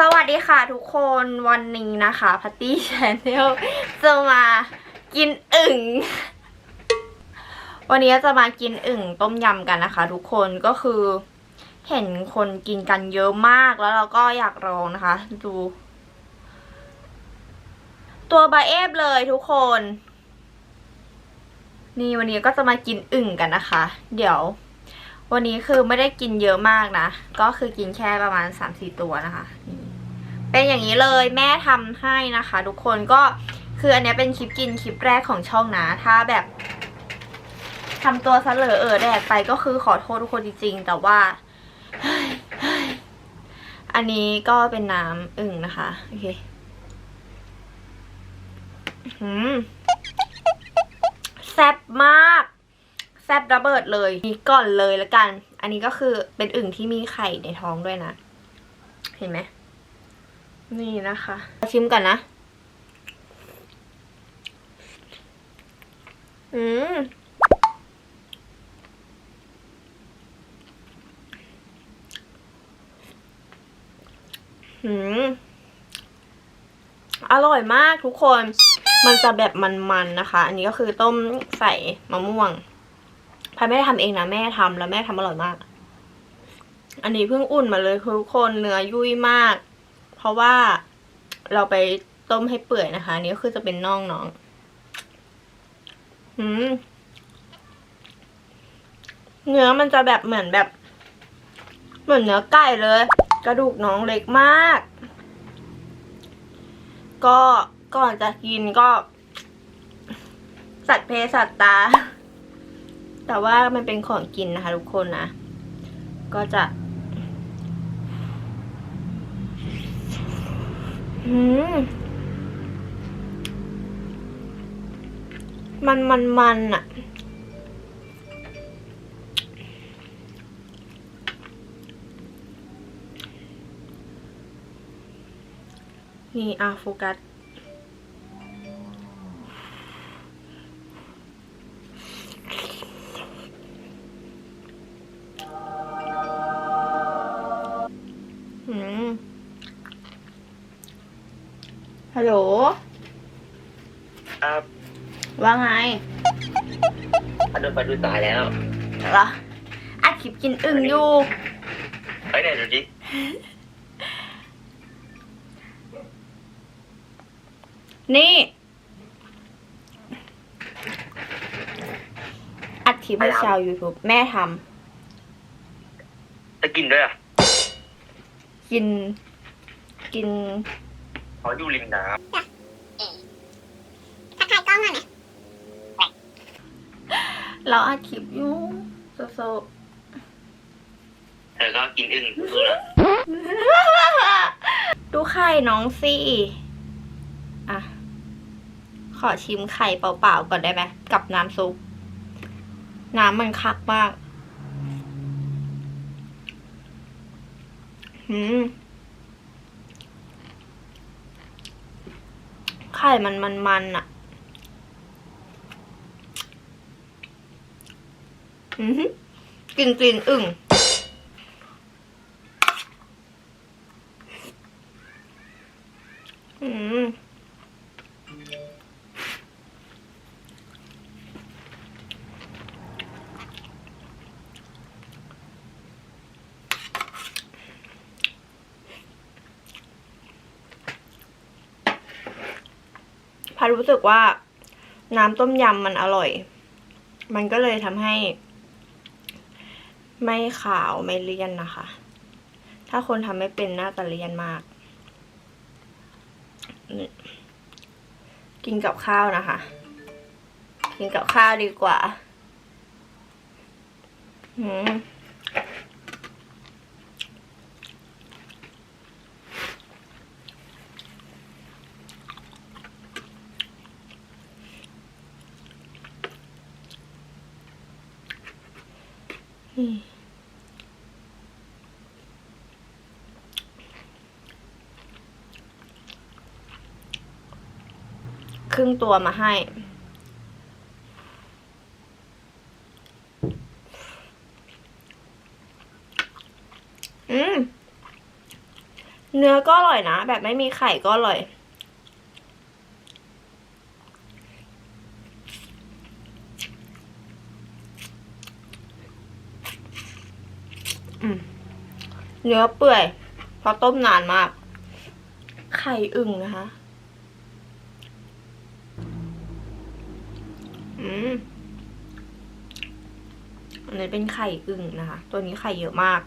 สวัสดีค่ะทุกคนวันนี้นะคะพัตตี้ชนแนลจะมากินอึ่ง วันนี้จะมากินอึ่งต้มยำกันนะคะ ทุกคนก็คือเห็นคนกินกันเยอะมากแล้วเราก็อยากลองนะคะ ดู ตัวบาเอฟเลยทุกคน นี่วันนี้ก็จะมากินอึ่งกันนะคะ เดี๋ยว วันนี้คือไม่ได้กินเยอะมากนะ ก็คือกินแค่ประมาณสามสี่ตัวนะคะนี่ เป็นอย่างนี้เลยแม่ทำให้นะคะ ทุกคนก็คืออันนี้เป็นคลิปกินคลิปแรกของช่องนะ ถ้าแบบทำตัวเหลอเออแดกไปก็คือขอโทษทุกคนจริงๆ แต่ว่า อันนี้ก็เป็นน้ำอึ่งนะคะ โอเคหืมแซ่บมาก แซบระเบิดเลย นี่ก่อนเลยละกัน อันนี้ก็คือเป็นอึ่งที่มีไข่ในท้องด้วยนะ เห็นไหม นี่นะคะชิมก่อนนะ อืมอืมอร่อยมากทุกคน มันจะแบบมันๆนะคะ อันนี้ก็คือต้มใส่มะม่วงพายไม่ได้ทำเองนะแม่ทำแล้วแม่ทำอร่อยมาก อันนี้เพิ่งอุ่นมาเลยคือทุกคนเนื้อยุ่ยมาก ราะว่าเราไปต้มให้เปื่อยนะคะนนี้ก็คือจะเป็นน่องน้องอืมเนื้อมันจะแบบเหมือนแบบ เหมือนเนื้อไก่เลย กระดูกน้องเล็กมาก ก็ก่อนจะกินก็ สัตว์เพสัตว์ตา แต่ว่ามันเป็นของกินนะคะทุกคนนะ ก็จะ อืมมันมันมันอะนี่อะโฟกัส ฮัลโหล ครับว่าไงพัดดูไปดูตายแล้วเหรออัดคลิปกินอึ่งอยู่ เฮ้ยเนี่ยดูดินี่ อัดคลิปให้ชาว YouTube แม่ทจะกินด้วยอะำกิน กิน ขออยู่ริมน้ทักทายกล้องหน่อยไหมเราอัดคลิปอยู่โซโซำเธอก็กินอึ่งดูนะดูไข่น้องสิอะ ขอชิมไข่เปล่าๆก่อนได้ไหมกับน้ำซุป น้ำมันคักมาก อืม ไข่มันมันมันอะอือหือกลินกลินอึ่ง อืมารู้สึกว่าน้ำต้มยำมันอร่อย มันก็เลยทำให้ ไม่ขาวไม่เลี่ยนนะคะ ถ้าคนทำไม่เป็นน่าจะเลี่ยนมาก กินกับข้าวนะคะ กินกับข้าวดีกว่า อืม ครึ่งตัวมาให้ อืม เนื้อก็อร่อยนะ แบบไม่มีไข่ก็อร่อย เนื้อเปื่อย เพราะต้มนานมาก ไข่อึ่งนะคะ อืมอันนี้เป็นไข่อึ่งนะคะ ตัวนี้ไข่เยอะมาก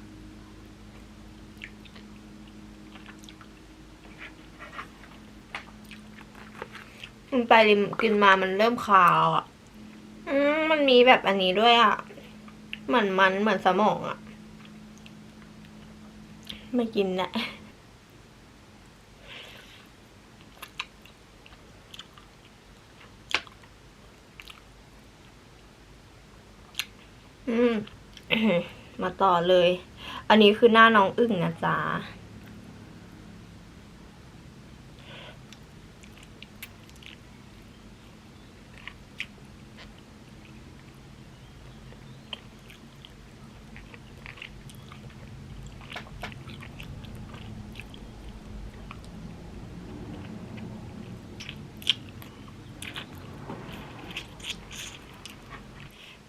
มันไปริมกินมามันเริ่มคาวอะ อืมมันมีแบบอันนี้ด้วยอะ เหมือนมันเหมือนสมองอะ ไม่กินนะอืม มาต่อเลย อันนี้คือหน้าน้องอึ่งนะจ๊ะ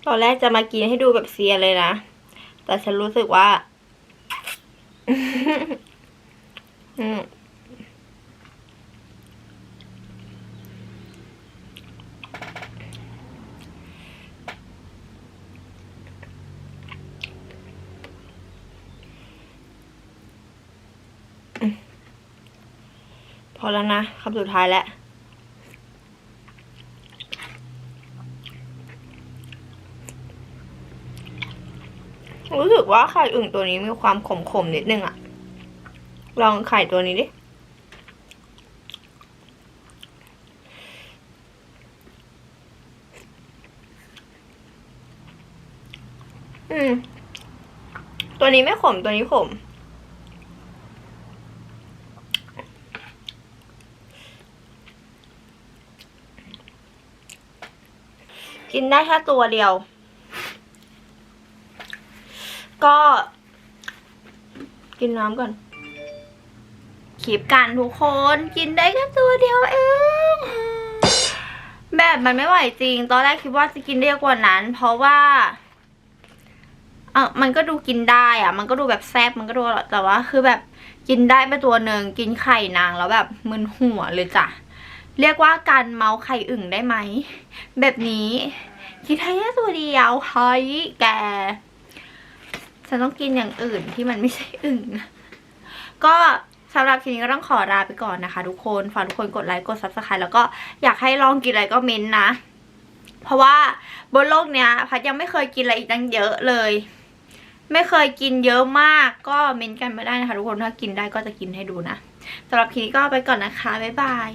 ตอนแรกจะมากินให้ดูแบบเซียนเลยนะ แต่ฉันรู้สึกว่า อืมพอแล้วนะคำสุดท้ายแล้ว รู้สึกว่าไข่อึ่งตัวนี้มีความขมๆนิดนึงอะลองไข่ตัวนี้ดิอืม ตัวนี้ไม่ขม ตัวนี้ขม กินได้แค่ตัวเดียว ก็ กินน้ำก่อนคลิปกันทุกคนกินได้แค่ตัวเดียวเองแบบมันไม่ไหวจริง ตอนแรกคิดว่าจะกินได้กว่านั้น เพราะว่าเออมันก็ดูกินได้อะมันก็ดูแบบแซ่บมันก็ดูอร่อยแต่ว่า คือแบบกินได้ไปตัวหนึ่งกินไข่นางแล้วแบบมึนหัวเลยจ้ะเรียกว่าการเมาไข่อึ่งได้ไหมแบบนี้กินได้แค่ตัวเดียวเฮ้ยแก ฉันต้องกินอย่างอื่นที่มันไม่ใช่อึ่งนะก็สำหรับคลิปนี้ก็ต้องขอลาไปก่อนนะคะทุกคนฝากทุกคนกดไลค์กด subscribe แล้วก็อยากให้ลองกินอะไรก็เม้นต์นะ เพราะว่าบนโลกเนี้ย พัดยังไม่เคยกินอะไรอีกตั้งเยอะเลย ไม่เคยกินเยอะมากก็เม้นต์กันไม่ได้นะคะทุกคนถ้ากินได้ก็จะกินให้ดูนะสำหรับคลิปนี้ก็ไปก่อนนะคะบ๊ายบาย